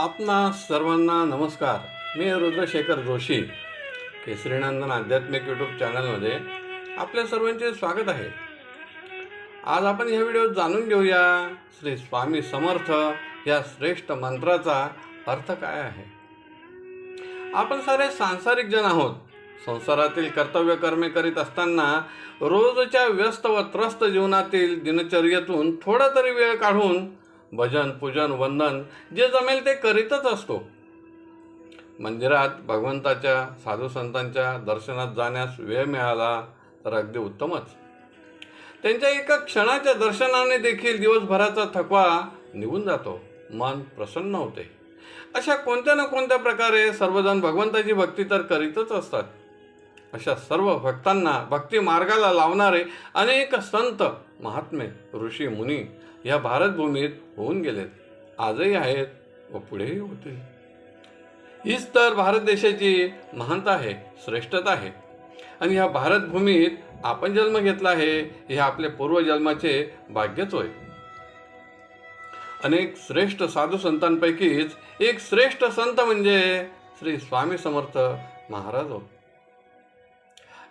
आपणा सर्वांना नमस्कार. मी रुद्रशेखर जोशी केसरीनंदन आध्यात्मिक यूट्यूब चॅनलमध्ये आपल्या सर्वांचे स्वागत आहे. आज आपण ह्या व्हिडिओत जाणून घेऊया श्री स्वामी समर्थ या श्रेष्ठ मंत्राचा अर्थ काय आहे? आपण सारे सांसारिक जण आहोत. संसारातील कर्तव्य कर्मे करीत असताना रोजच्या व्यस्त व त्रस्त जीवनातील दिनचर्येतून थोडा तरी वेळ काढून भजन पूजन वंदन जे जमेल ते करीतच असतो. मंदिरात भगवंताच्या साधू संतांच्या दर्शनात जाण्यास वेळ मिळाला तर अगदी उत्तमच. त्यांच्या एका क्षणाच्या दर्शनाने देखील दिवसभराचा थकवा निघून जातो. मन प्रसन्न होते. अशा कोणत्या ना कोणत्या प्रकारे सर्वजण भगवंताची भक्ती तर करीतच असतात. अशा सर्व भक्तांना भक्ती मार्गाला लावणारे अनेक संत महात्मे ऋषी मुनी या भारतभूमीत होऊन गेलेत. आजही आहेत व पुढेही होतील. हीच तर भारत देशाची महानता आहे श्रेष्ठता आहे. आणि ह्या भारतभूमीत आपण जन्म घेतला आहे हे आपले पूर्वजन्माचे भाग्यच होय. अनेक श्रेष्ठ साधू संतांपैकीच एक श्रेष्ठ संत म्हणजे श्री स्वामी समर्थ महाराज हो.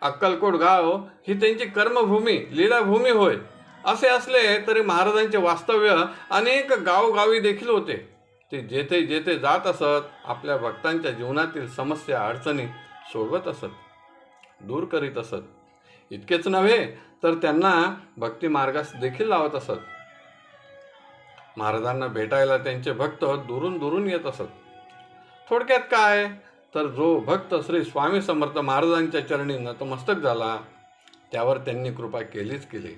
अक्कलकोट गाव ही त्यांची कर्मभूमी लीलाभूमी होय. असे असले तरी महाराजांचे वास्तव्य अनेक गावोगावी देखील होते. ते जेथे जेथे जात असत आपल्या भक्तांच्या जीवनातील समस्या अडचणी सोडवत असत दूर करीत असत. इतकेच नव्हे तर त्यांना भक्ती मार्गास देखील लावत असत. महाराजांना भेटायला त्यांचे भक्त दुरून दुरून येत असत. थोडक्यात काय? तर जो भक्त श्री स्वामी समर्थ महाराजांच्या चरणी नतमस्तक झाला त्यावर त्यांनी कृपा केलीच केली.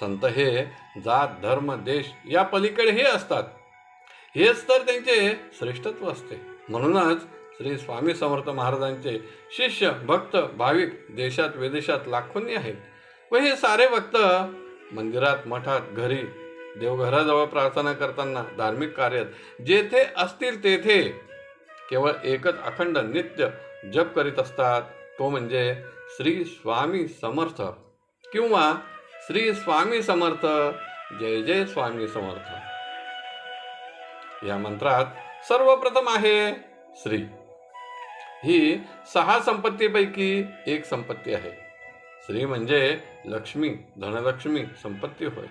संत हे जात धर्म देश या पलीकडे हे असतात. हेच तर त्यांचे श्रेष्ठत्व असते. म्हणूनच श्री स्वामी समर्थ महाराजांचे शिष्य भक्त भाविक देशात विदेशात लाखोंनी आहेत. व हे सारे भक्त मंदिरात मठात घरी देवघराजवळ प्रार्थना करताना धार्मिक कार्यात जेथे असतील तेथे केवळ एकच अखंड नित्य जप करीत असतात. तो म्हणजे श्री स्वामी समर्थ किंवा श्री स्वामी समर्थ. जय जय स्वामी समर्थ. या मंत्रात सर्वप्रथम आहे श्री. ही सहा संपत्तीपैकी एक संपत्ती आहे. श्री म्हणजे लक्ष्मी धनलक्ष्मी संपत्ती होय.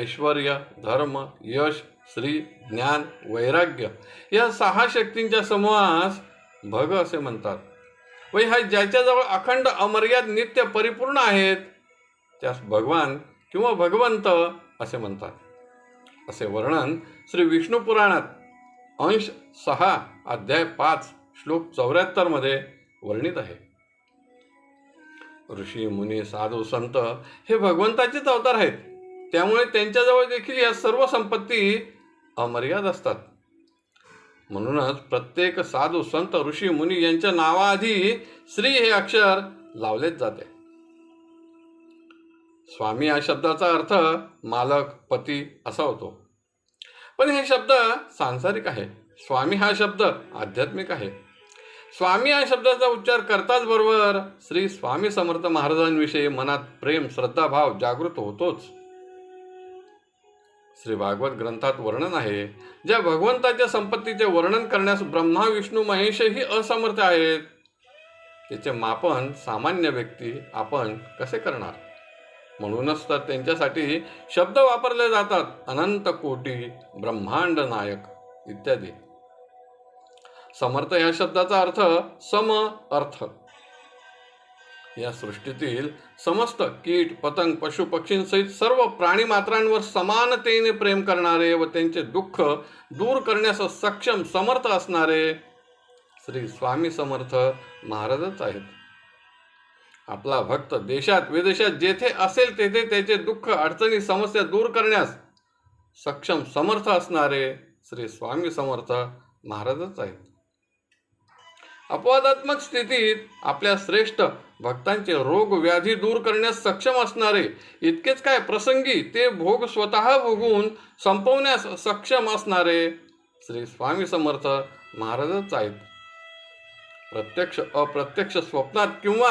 ऐश्वर धर्म यश श्री ज्ञान वैराग्य या सहा शक्तींच्या समूहास भग असे म्हणतात. व ह्या ज्याच्याजवळ अखंड अमर्याद नित्य परिपूर्ण आहेत त्यास भगवान किंवा भगवंत असे म्हणतात. असे वर्णन श्री विष्णू पुराणात अंश सहा अध्याय पाच श्लोक चौऱ्याहत्तरमध्ये वर्णित आहे. ऋषी मुनी साधू संत हे भगवंताचेच अवतार आहेत. त्यामुळे त्यांच्याजवळ देखील या सर्व संपत्ती अमर्याद असतात. म्हणूनच प्रत्येक साधू संत ऋषी मुनी यांच्या नावाआधी श्री हे अक्षर लावलेच जाते. स्वामी या शब्दाचा अर्थ मालक पती असा होतो. पण हे शब्द सांसारिक आहे. स्वामी हा शब्द आध्यात्मिक आहे. स्वामी या शब्दाचा उच्चार करताच बरोबर श्री स्वामी समर्थ महाराजांविषयी मनात प्रेम श्रद्धाभाव जागृत होतोच. श्री भागवत ग्रंथात वर्णन आहे ज्या भगवंताच्या संपत्तीचे वर्णन करण्यास ब्रह्मा विष्णू महेशही असमर्थ आहेत. त्याचे मापन सामान्य व्यक्ती आपण कसे करणार? म्हणूनच तर त्यांच्यासाठी शब्द वापरले जातात. अनंत कोटी ब्रह्मांड नायक इत्यादी. समर्थ या शब्दाचा अर्थ सम अर्थ. या सृष्टीतील समस्त कीट पतंग पशु पक्षींसहित सर्व प्राणी मात्रांवर समानतेने प्रेम करणारे व त्यांचे दुःख दूर करण्यास सक्षम समर्थ असणारे श्री स्वामी समर्थ महाराजच आहेत. आपला भक्त देशात विदेशात जेथे असेल तेथे त्याचे दुःख अडचणी समस्या दूर करण्यास सक्षम समर्थ असणारे श्री स्वामी समर्थ महाराजच आहेत. अपवादात्मक स्थितीत आपल्या श्रेष्ठ भक्तांचे रोग व्याधी दूर करण्यास सक्षम असणारे इतकेच काय प्रसंगी ते भोग स्वतः भोगून संपवण्यास सक्षम असणारे श्री स्वामी समर्थ महाराजच आहेत. प्रत्यक्ष अप्रत्यक्ष स्वप्नात किंवा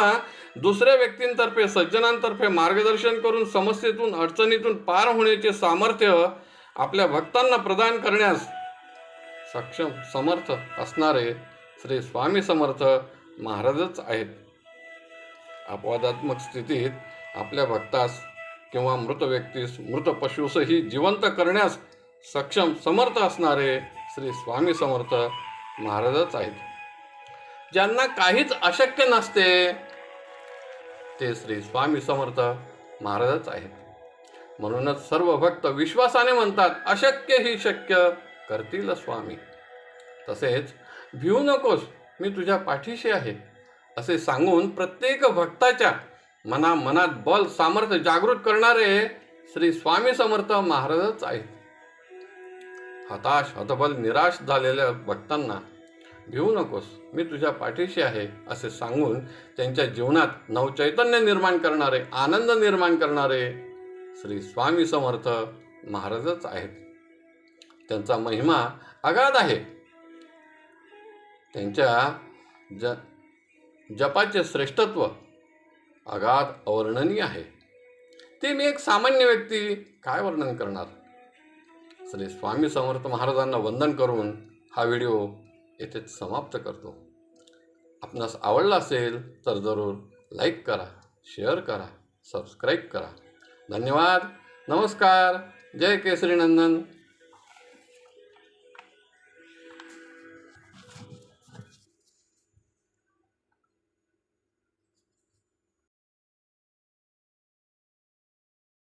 दुसऱ्या व्यक्तींतर्फे सज्जनांतर्फे मार्गदर्शन करून समस्येतून अडचणीतून पार होण्याचे सामर्थ्य आपल्या भक्तांना प्रदान करण्यास सक्षम समर्थ असणारे श्री स्वामी समर्थ महाराजच आहेत. अपवादात्मक स्थितीत आपल्या भक्तास किंवा मृत व्यक्तीस मृत पशुसही जिवंत करण्यास सक्षम समर्थ असणारे श्री स्वामी समर्थ महाराजच आहेत. ज्यांना काहीच अशक्य नसते. ते श्री स्वामी समर्थ महाराजच आहेत. म्हणूनच सर्व भक्त विश्वासाने म्हणतात अशक्य ही शक्य करतील स्वामी. तसेच भिवू नकोस मी तुझ्या पाठीशी आहे. असे सांगून प्रत्येक भक्ताच्या मना मनात बल सामर्थ्य जागृत करणारे श्री स्वामी समर्थ महाराजच आहेत. हताश हतबल निराश झालेल्या भक्तांना भिवू नकोस. मी तुझ्या पाठीशी आहे असे सांगून त्यांच्या जीवनात नवचैतन्य निर्माण करणारे आनंद निर्माण करणारे श्री स्वामी समर्थ महाराजच आहेत. त्यांचा महिमा अगाध आहे. त्यांच्या ज जपाचे श्रेष्ठत्व अगाध अवर्णनीय आहे. ते मी एक सामान्य व्यक्ती काय वर्णन करणार? श्री स्वामी समर्थ महाराजांना वंदन करून हा व्हिडिओ येथेच समाप्त करतो. आपणास आवडला असेल तर जरूर लाईक करा शेअर करा सबस्क्राईब करा. धन्यवाद. नमस्कार. जय केसरी नंदन.